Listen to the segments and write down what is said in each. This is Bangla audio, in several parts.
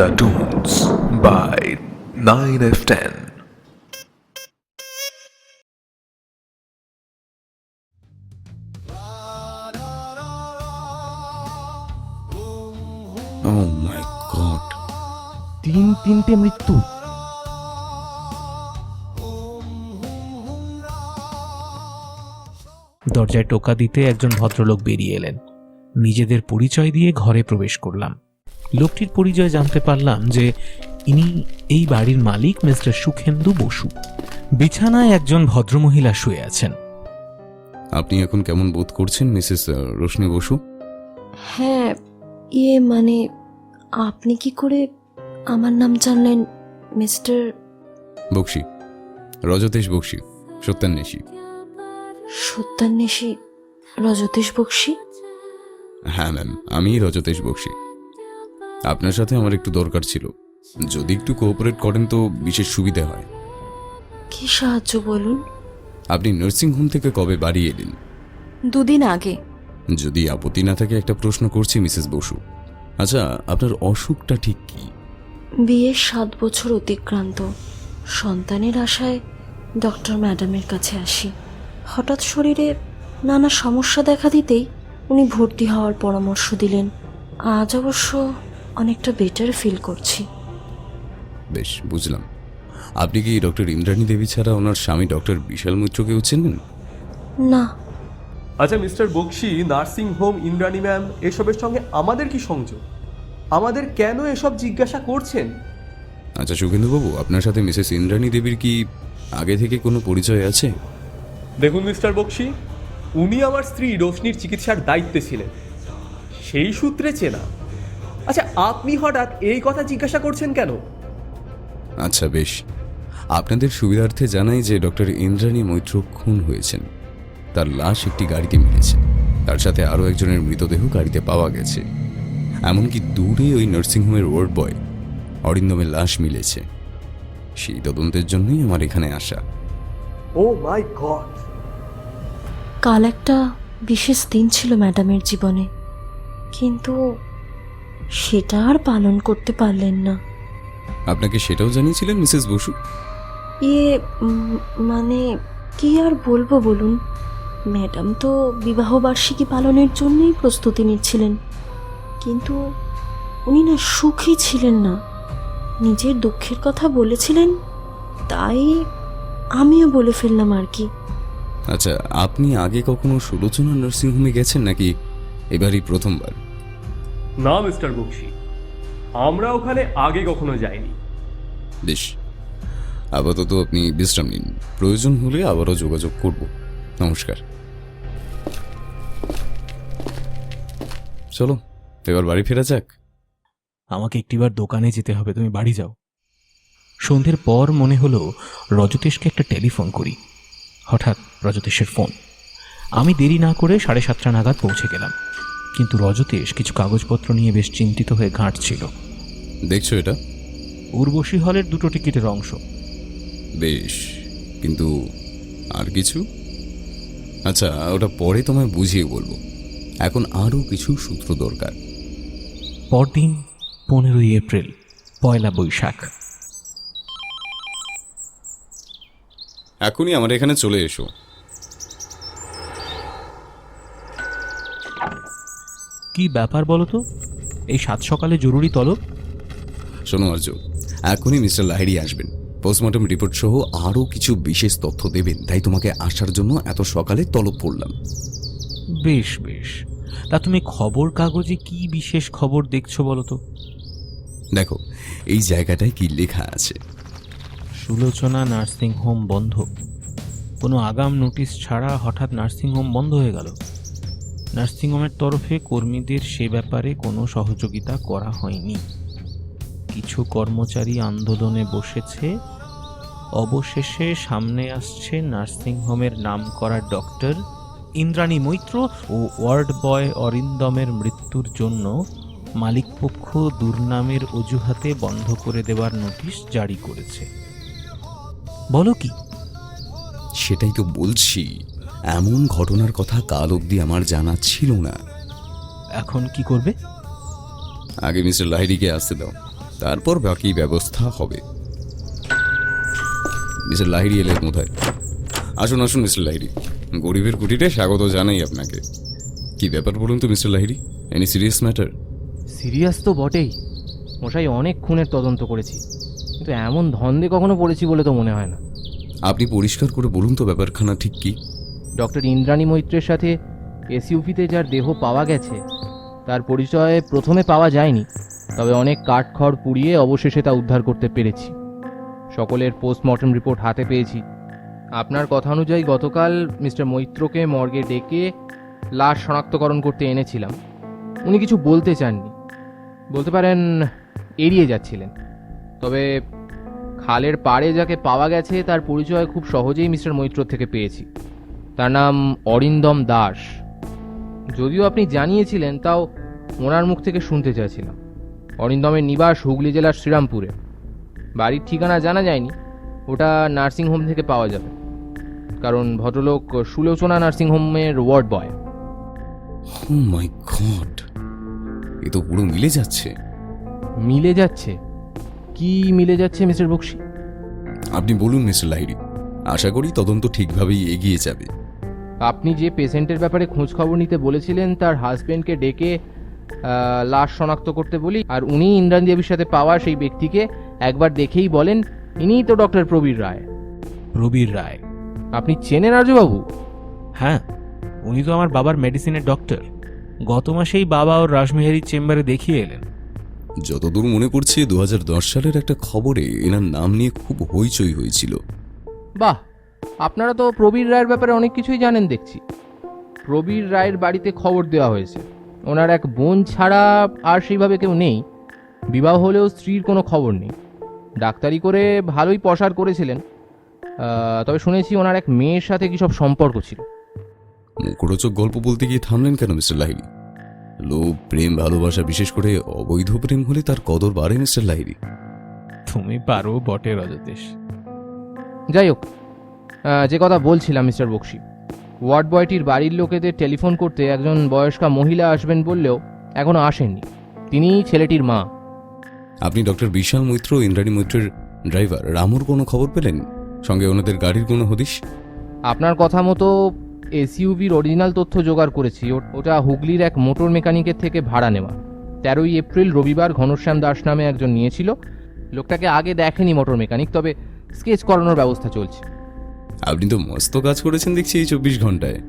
The Tunes by 9F10. Oh my god তিন তিনটে মৃত্যু। দরজায় টোকা দিতে একজন ভদ্রলোক বেরিয়ে এলেন। নিজেদের পরিচয় দিয়ে ঘরে প্রবেশ করলাম। লোকটির পরিচয় জানতে পারলাম যে ইনি এই বাড়ির মালিক মিস্টার সুখেন্দু বসু। বিছানায় একজন ভদ্রমহিলা শুয়ে আছেন। আপনি এখন কেমন বোধ করছেন মিসেস রোশনি বসু? হ্যাঁ ইয়ে মানে আপনি কি করে আমার নাম জানলেন মিস্টার? বক্সি। রজতেশ বক্সি সত্যান্বেষী। সত্যান্বেষী রজতেশ বক্সী? হ্যাঁ ম্যাম আমি রজতেশ বক্সি। আপনার সাথে আমার একটু দরকার ছিল। যদি একটু কোঅপারেট করেন তো বিশেষ সুবিধা হয়। কি সাহায্য বলুন? আপনি নার্সিং হোম থেকে কবে বাড়ি এলেন? দুদিন আগে। যদি আপত্তি না থাকে একটা প্রশ্ন করছি মিসেস বসু। আচ্ছা আপনার অসুখটা ঠিক কি? বিয়ের সাত বছর অতিক্রান্ত। সন্তানের আশায় ডক্টর ম্যাডামের কাছে আসি। হঠাৎ শরীরে নানা সমস্যা দেখা দিতেই উনি ভর্তি হওয়ার পরামর্শ দিলেন। আজ অবশ্য অনেকটা বেটার ফিল করছি। বেশ বুঝলাম। আপনি কি ডক্টর ইন্দ্রাণী দেবী ছাড়া ওনার স্বামী ডক্টর বিশাল মৈত্রকেও চেনেন? না। আচ্ছা mister Bakshi nursing home Indrani ma'am এসবের সঙ্গে আমাদের কি সংযোগ? আমাদের কেন এসব জিজ্ঞাসা করছেন? আচ্ছা সুখেন্দুবাবু আপনার সাথে মিসেস ইন্দ্রাণী দেবীর কি আগে থেকে কোনো পরিচয় আছে? দেখুন মিস্টার বক্সি উনি আমার স্ত্রী রোশনির চিকিৎসার দায়িত্বে ছিলেন। সেই সূত্রে চেনা। আচ্ছা আপনি হঠাৎ এই কথা জিজ্ঞাসা করছেন কেন? আচ্ছা বেশ। আপনাদের সুবিধার্থে জানাই যে ডক্টর ইন্দ্রাণী মৈত্র খুন হয়েছেন। তার লাশ একটি গাড়িতে মিলেছে। তার সাথে আরও একজনের মৃতদেহ গাড়িতে পাওয়া গেছে। এমনকি দূরে ওই নার্সিংহোমের ওয়ার্ড বয় অরিন্দমের লাশ মিলেছে। সেই তদন্তের জন্যই আমার এখানে আসা। Oh my god. কাল একটা বিশেষ দিন ছিল ম্যাডামের জীবনে। কিন্তু সেটা আর পালন করতে পারলেন না। আপনাকে সেটাও জানিয়েছিলেন মিসেস বসু? ইয়ে মানে কি আর বলব বলুন? ম্যাডাম তো বিবাহবার্ষিকী পালনের জন্যই প্রস্তুতি নিচ্ছিলেন। কিন্তু উনি না সুখী ছিলেন না। নিজের দুঃখের কথা বলেছিলেন তাই আমিও বলে ফেললাম আর কি। আচ্ছা আপনি আগে কখনো সুলোচনা নার্সিংহোমে গেছেন নাকি এবারই প্রথমবার? না মিস্টার বক্সি। আমরা ওখানে আগে কখনো যাইনি। বেশ। আপাতত আপনি বিশ্রাম নিন। প্রয়োজন হলে আবারও যোগাযোগ করব। নমস্কার। চলো এবার বাড়ি ফেরা যাক। আমাকে একটিবার দোকানে যেতে হবে তুমি বাড়ি যাও। সন্ধ্যের পর মনে হলো রজতেশকে একটা টেলিফোন করি। হঠাৎ রজতেশের ফোন। আমি দেরি না করে সাড়ে সাতটা নাগাদ পৌঁছে গেলাম। কিন্তু রজতেশ কিছু কাগজপত্র নিয়ে বেশ চিন্তিত হয়ে ঘাঁটছিল। দেখছ এটা? উর্বশী হলের দুটো টিকিটের অংশ। বেশ কিন্তু আর কিছু? আচ্ছা ওটা পরে তোমায় বুঝিয়ে বলব। এখন আরও কিছু সূত্র দরকার। পরদিন পনেরোই এপ্রিল পয়লা বৈশাখ। এখনই আমার এখানে চলে এসো। কি ব্যাপার বলো তো? এই সাত সকালে জরুরি তলব? শোনো আর্য এখনই মিস্টার লাহিড়ি আসবেন। পোস্টমর্টম রিপোর্ট সহ আরও কিছু বিশেষ তথ্য দেবেন তাই তোমাকে আসার জন্য এত সকালে তলব পড়লাম বেশ বেশ। তা তুমি খবর কাগজে কি বিশেষ খবর দেখছ বলো তো? দেখো এই জায়গাটায় কি লেখা আছে। সুলোচনা নার্সিং হোম বন্ধ। কোনো আগাম নোটিশ ছাড়া হঠাৎ নার্সিং হোম বন্ধ হয়ে গেল? নার্সিংহোমের তরফে কর্মীদের সে ব্যাপারে কোনো সহযোগিতা করা হয়নি। কিছু কর্মচারী আন্দোলনে বসেছে। অবশেষে সামনে আসছে নার্সিংহোমের নাম করা ডক্টর ইন্দ্রাণী মৈত্র ও ওয়ার্ড বয় অরিন্দমের মৃত্যুর জন্য মালিকপক্ষ দুর্নামের অজুহাতে বন্ধ করে দেওয়ার নোটিশ জারি করেছে। বলো কি? সেটাই তো বলছি। এমন ঘটনার কথা কাল অবধি আমার জানা ছিল না। এখন কি করবে? আগে মিস্টার লাহিড়িকে আসতে দাও তারপর বাকি ব্যবস্থা হবে। মিস্টার লাহিড়ি এলেন কোথায়? আসুন আসুন মিস্টার লাহিড়ি। গরিবের কুটিরে স্বাগত জানাই আপনাকে। কি ব্যাপার বলুন তো mister Lahiri? Any serious matter serious তো বটেই। মশাই অনেক খুনের তদন্ত করেছি। কিন্তু এমন ধন্দে কখনো পড়েছি বলে তো মনে হয় না। আপনি পরিষ্কার করে বলুন তো ব্যাপারখানা ঠিক কি? ডক্টর ইন্দ্রাণী মৈত্রের সাথে এসইউপিতে যার দেহ পাওয়া গেছে, তার পরিচয় প্রথমে পাওয়া যায়নি, তবে অনেক কাঠখড় পুড়িয়ে অবশেষে তা উদ্ধার করতে পেরেছি। সকলের পোস্টমর্টম রিপোর্ট হাতে পেয়েছি। আপনার কথা অনুযায়ী গতকাল মিস্টার মৈত্রকে মর্গে ডেকে লাশ শনাক্তকরণ করতে এনেছিলাম। উনি কিছু বলতে চাননি। বলতে পারেন, এড়িয়ে যাচ্ছিলেন। তবে খালের পাড়ে যাকে পাওয়া গেছে, তার পরিচয় খুব সহজেই মিস্টার মৈত্র থেকে পেয়েছি। তার নাম অরিন্দম দাস। যদিও আপনি জানিয়েছিলেন তাও ওনার মুখ থেকে শুনতে চাইছিলাম। অরিন্দমের নিবাস হুগলি জেলার শ্রীরামপুরে। বাড়ির ঠিকানা জানা যায়নি ওটা নার্সিংহোম থেকে পাওয়া যাবে। কারণ ভদ্রলোক সুলোচনা নার্সিংহোমের ওয়ার্ড বয়। মাই গড এ তো পুরো মিলে যাচ্ছে। মিলে যাচ্ছে? কি মিলে যাচ্ছে মিস্টার বক্সি? আপনি বলুন মিস্টার লাহিড়ি আশা করি তদন্ত ঠিকভাবেই এগিয়ে যাবে। আপনি যে পেশেন্টের ব্যাপারে খোঁজখবর নিতে বলেছিলেন তার হাজবেন্ডকে ডেকে লাশ শনাক্ত করতে বলি আর উনি ইন্দ্রাণ দেবীর সাথে পাওয়া সেই ব্যক্তিকে একবার দেখেই বলেন ইনিই তো ডক্টর প্রবীর রায়। প্রবীর রায়। আপনি চেনেন রাজুবাবু হ্যাঁ উনি তো আমার বাবার মেডিসিনের ডক্টর। গত মাসেই বাবা ওর রাসমেহারির চেম্বারে দেখিয়ে এলেন। যতদূর মনে পড়ছে দু হাজার দশ সালের একটা খবরে এনার নাম নিয়ে খুব হইচই হয়েছিল। বাহ আপনারা তো প্রবীর রায়ের ব্যাপারে অনেক কিছুই জানেন দেখছি। প্রবীর রায়ের বাড়িতে খবর দেওয়া হয়েছে। ওনার এক বোন ছাড়া আর সেইভাবে কেউ নেই। বিবাহ হলেও স্ত্রীর কোনো খবর নেই। ডাক্তারি করে ভালোই পসার করেছিলেন। তবে শুনেছি ওনার এক মেয়ের সাথে কি সব সম্পর্ক ছিল। মুখরোচক গল্প বলতে গিয়ে থামলেন কেন মিস্টার লাহিড়ি? লোভ প্রেম ভালোবাসা বিশেষ করে অবৈধ প্রেম হলে তার কদর বাড়ে মিস্টার লাহিড়ি? তুমি পারো বটে রজতেশ যাই হোক যে কথা বলছিলাম মিস্টার বক্সি। ওয়ার্ড বয়টির বাড়ির লোকেদের টেলিফোন করতে একজন বয়স্কা মহিলা আসবেন বললেও এখনও আসেননি। তিনি ছেলেটির মা। আপনি ডক্টর বিশাল মৈত্র ইন্দ্রাণী মৈত্রের ড্রাইভার। রামুর কোনো খবর পেলেন? সঙ্গে ওনাদের গাড়ির কোনো হদিশ? আপনার কথা মতো এসইউভির অরিজিনাল তথ্য জোগাড় করেছি। ওটা হুগলির এক মোটর মেকানিকের থেকে ভাড়া নেওয়া। তেরোই এপ্রিল রবিবার ঘনশ্যাম দাস নামে একজন নিয়েছিল। লোকটাকে আগে দেখেনি মোটর মেকানিক তবে স্কেচ করানোর ব্যবস্থা চলছে। আপনি তো মস্ত কাজ করেছেন দেখছি এই চব্বিশ ঘন্টায়।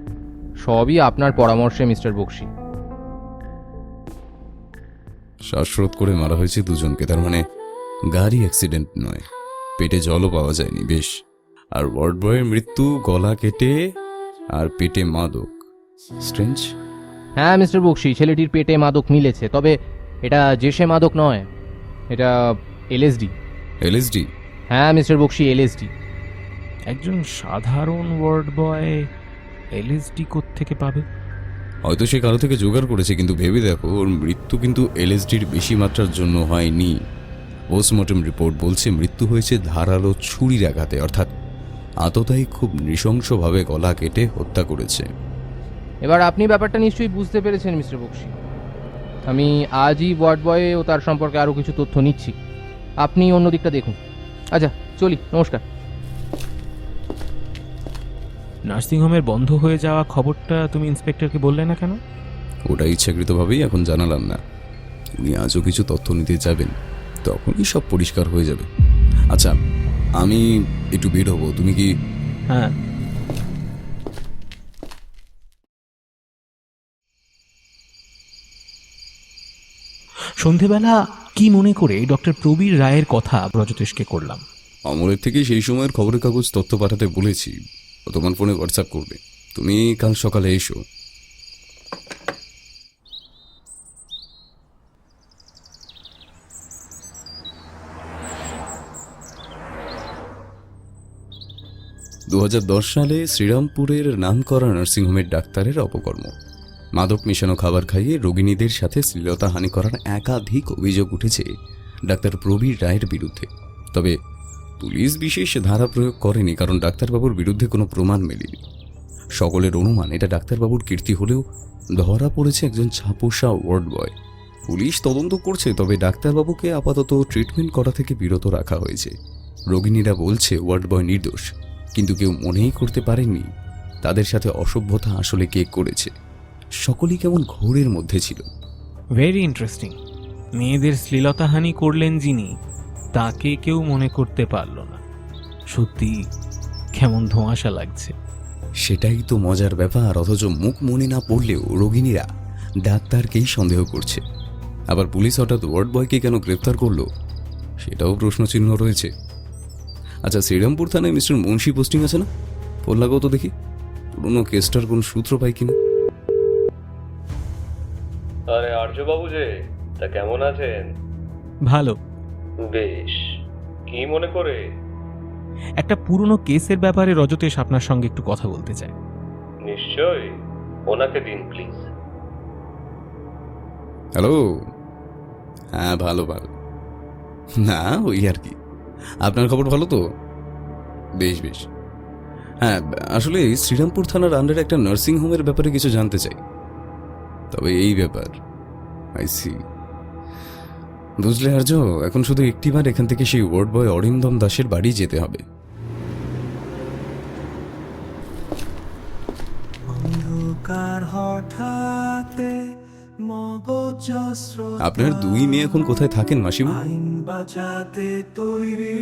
সবই আপনার পরামর্শে মিস্টার বক্সি। শ্বাসরোধ করে মারা হয়েছে দুজনকে তার মানে গাড়ি অ্যাক্সিডেন্ট নয়। পেটে জলও পাওয়া যায়নি বেশ। আর ওয়ার্ড বয়ের মৃত্যু গলা কেটে আর পেটে মাদক। স্ট্রেঞ্জ? হ্যাঁ মিস্টার বক্সি ছেলেটির পেটে মাদক মিলেছে তবে এটা জেসে মাদক নয় এটা এলএসডি। এলএসডি? হ্যাঁ মিস্টার বক্সি এলএসডি। একজন সাধারণ ওয়ার্ড বয় এলএসডি থেকে পাবে? হয়তো সে কারও থেকে জোগাড় করেছে কিন্তু ভেবে দেখো ওর মৃত্যু কিন্তু এলএসডির বেশি মাত্রার জন্য হয়নি। পোস্টমর্টম রিপোর্ট বলছে মৃত্যু হয়েছে ধারালো ছুরির আঘাতে অর্থাৎ আততায়ী খুব নৃশংসভাবে গলা কেটে হত্যা করেছে। এবার আপনি ব্যাপারটা নিশ্চয়ই বুঝতে পেরেছেন মিস্টার বক্সি। আমি আজই ওয়ার্ড বয়ে ও তার সম্পর্কে আরও কিছু তথ্য নিচ্ছি। আপনি অন্য দিকটা দেখুন। আচ্ছা চলি নমস্কার। নার্সিংহোমের বন্ধ হয়ে যাওয়া খবরটা তুমি ইন্সপেক্টরকে বললে না কেন? ওটা ইচ্ছাকৃতভাবেই এখন জানালাম না। উনি আজও কিছু তথ্য নিতে যাবেন তখনই সব পরিষ্কার হয়ে যাবে। আচ্ছা আমি একটু বের হব তুমি কি হ্যাঁ। সন্ধেবেলা কি মনে করে ডক্টর প্রবীর রায়ের কথা ব্রজতেশকে করলাম? অমলের থেকে সেই সময়ের খবরের কাগজ তথ্য পাঠাতে বলেছি। ও তোমার ফোনে হোয়াটসঅ্যাপ করবে। তুমি কাল সকালে এসো। দু হাজার দশ সালে শ্রীরামপুরের নামকরা নার্সিংহোমের ডাক্তারের অপকর্ম। মাদক মেশানো খাবার খাইয়ে রোগিণীদের সাথে শ্লীলতাহানি করার একাধিক অভিযোগ উঠেছে ডাক্তার প্রবীর রায়ের বিরুদ্ধে। তবে পুলিশ বিশেষ ধারা প্রয়োগ করেনি, কারণ ডাক্তারবাবুর বিরুদ্ধে কোনো প্রমাণ মেলেনি। সকলের অনুমান, এটা ডাক্তারবাবুর কীর্তি হলেও ধরা পড়েছে একজন ছাপোষা ওয়ার্ড বয়। পুলিশ তদন্ত করছে, তবে ডাক্তারবাবুকে আপাতত ট্রিটমেন্ট করা থেকে বিরত রাখা হয়েছে। রোগিণীরা বলছে, ওয়ার্ড বয় নির্দোষ, কিন্তু কেউ মনেই করতে পারেননি তাদের সাথে অসভ্যতা আসলে কে করেছে। সকলেই কেমন ঘোরের মধ্যে ছিল। ভেরি ইন্টারেস্টিং মেয়েদের শ্লীলতাহানি করলেন যিনি তাকে কেউ মনে করতে পারল না। সত্যি কেমন ধোঁয়াশা লাগছে। সেটাই তো মজার ব্যাপার অথচ মুখ মনে না পড়লেও রোগিণীরা ডাক্তারকেই সন্দেহ করছে। আবার পুলিশ হঠাৎ ওয়ার্ড বয়কে কেন গ্রেপ্তার করল সেটাও প্রশ্নচিহ্ন রয়েছে। আচ্ছা শ্রীরামপুর থানায় মিস্টার মুন্সি পোস্টিং আছে না? পল্লাগো তো দেখি পুরোনো কেসটার কোন সূত্র পাই কিনা? আরে আর্যবাবু যে তা কেমন আছেন? ভালো। বেশ। কি মনে করে? একটা পুরনো কেসের ব্যাপারে রজতেশ আপনার সঙ্গে একটু কথা বলতে চায়। নিশ্চয়ই। ওনাকে দিন প্লিজ। হ্যালো? হ্যাঁ ভালো ভালো। না ওই আর কি। আপনার খবর ভালো তো? বেশ বেশ। হ্যাঁ আসলে শ্রীরামপুর থানার আন্ডারে একটা নার্সিং হোমের ব্যাপারে কিছু জানতে চাই। তবে এই ব্যাপার আই সি বুঝলে আর্য এখন শুধু একটিবার এখান থেকে সেই ওয়ার্ড বয় অরিন্দম দাসের বাড়ি যেতে হবে অন্ধকার হঠাতে আপনার দুই মেয়ে এখন কোথায় থাকেন মাসিমা বাঁচাতে তৈরি।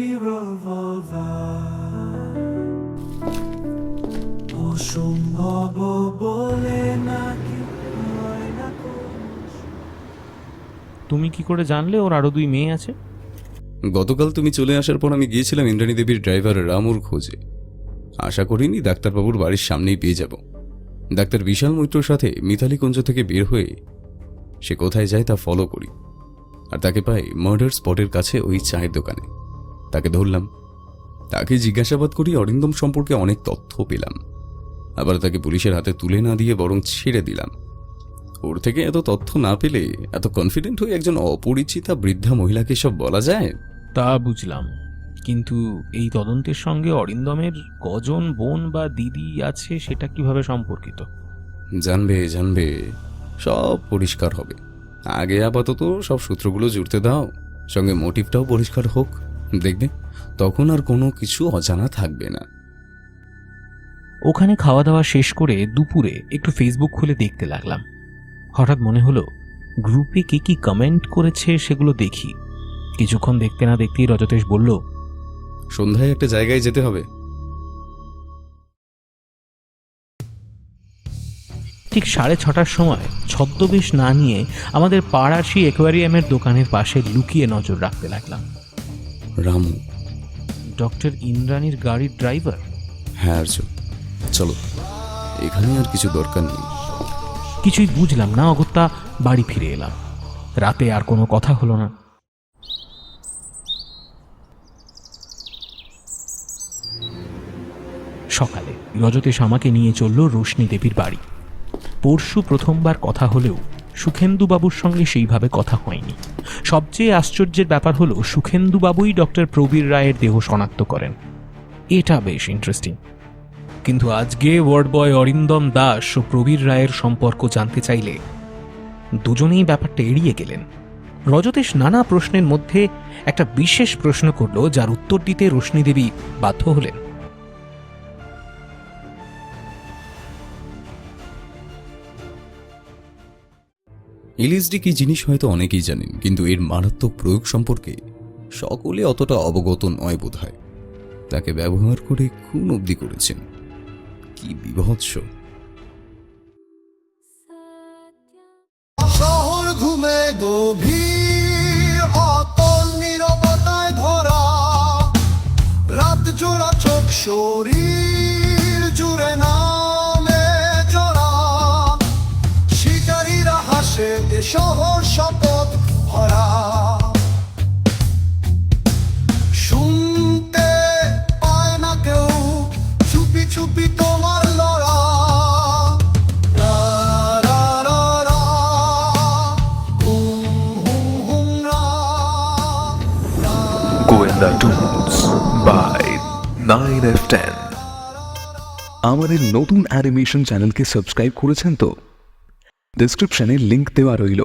অসম্ভব বলে নাকি তুমি কি করে জানলে? ওর আরও দুই মেয়ে আছে। গতকাল তুমি চলে আসার পর আমি গিয়েছিলাম ইন্দ্রাণী দেবীর ড্রাইভার রামুর খোঁজে। আশা করিনি ডাক্তারবাবুর বাড়ির সামনেই পেয়ে যাব। ডাক্তার বিশাল মৈত্রর সাথে মিতালি কুঞ্জ থেকে বের হয়ে সে কোথায় যায় তা ফলো করি। আর তাকে পাই মার্ডার স্পটের কাছে ওই চায়ের দোকানে। তাকে ধরলাম। তাকে জিজ্ঞাসাবাদ করি অরিন্দম সম্পর্কে অনেক তথ্য পেলাম। আবার তাকে পুলিশের হাতে তুলে না দিয়ে বরং ছেড়ে দিলাম। ওর থেকে এত তথ্য না পেলে এত কনফিডেন্ট হয়ে একজন অপরিচিতা বৃদ্ধা মহিলাকে সব বলা যায়? তা বুঝলাম। কিন্তু এই তদন্তের সঙ্গে অরিন্দমের কজন বোন বা দিদি আছে সেটা কীভাবে সম্পর্কিত? জানবে জানবে। সব পরিষ্কার হবে। আগে আপাতত সব সূত্রগুলো জুড়তে দাও। সঙ্গে মোটিভটাও পরিষ্কার হোক। দেখবে তখন আর কোনো কিছু অজানা থাকবে না। ওখানে খাওয়া দাওয়া শেষ করে দুপুরে একটু ফেসবুক খুলে দেখতে লাগলাম। হঠাৎ মনে হলো গ্রুপে কে কি কমেন্ট করেছে সেগুলো দেখি। কিছুক্ষণ দেখতে না দেখতেই রজতেশ বলল সন্ধ্যায় একটা জায়গায় যেতে হবে। ঠিক সাড়ে ছটার সময় ছদ্মবেশ না নিয়ে আমাদের পাড়ার সেই অ্যাকোয়ারিয়ামের দোকানের পাশে লুকিয়ে নজর রাখতে লাগলাম। রামু। ডক্টর ইন্দ্রাণীর গাড়ির ড্রাইভার হ্যাঁ আর্য চলো এখানে আর কিছু দরকার নেই। কিছুই বুঝলাম না, অগত্যা বাড়ি ফিরে এলাম। রাতে আর কোনো কথা হলো না। সকালে রজতেশ আমাকে নিয়ে চলল রোশনি দেবীর বাড়ি। পরশু প্রথমবার কথা হলেও সুখেন্দুবাবুর সঙ্গে সেইভাবে কথা হয়নি। সবচেয়ে আশ্চর্যের ব্যাপার হলো, সুখেন্দুবাবুই ডক্টর প্রবীর রায়ের দেহ শনাক্ত করেন। এটা বেশ ইন্টারেস্টিং কিন্তু আজকে ওয়ার্ড বয় অরিন্দম দাস ও প্রবীর রায়ের সম্পর্ক জানতে চাইলে দুজনেই ব্যাপারটা এড়িয়ে গেলেন। রজতেশ নানা প্রশ্নের মধ্যে একটা বিশেষ প্রশ্ন করল, যার উত্তর দিতে রোশনী দেবী বাধ্য হলেন। এলএসডি কি জিনিস হয়তো অনেকেই জানেন, কিন্তু এর মারাত্মক প্রয়োগ সম্পর্কে সকলে অতটা অবগত নয় বোধ হয় তাকে ব্যবহার করে খুন অবধি করেছেন। কি বিভৎস? ঘুমে গভীর ধরা রাত জোড়া চোখ শরীর। আমাদের নতুন অ্যানিমেশন চ্যানেলকে সাবস্ক্রাইব করেছেন তো? ডেসক্রিপশনে লিংক দেওয়া রইল।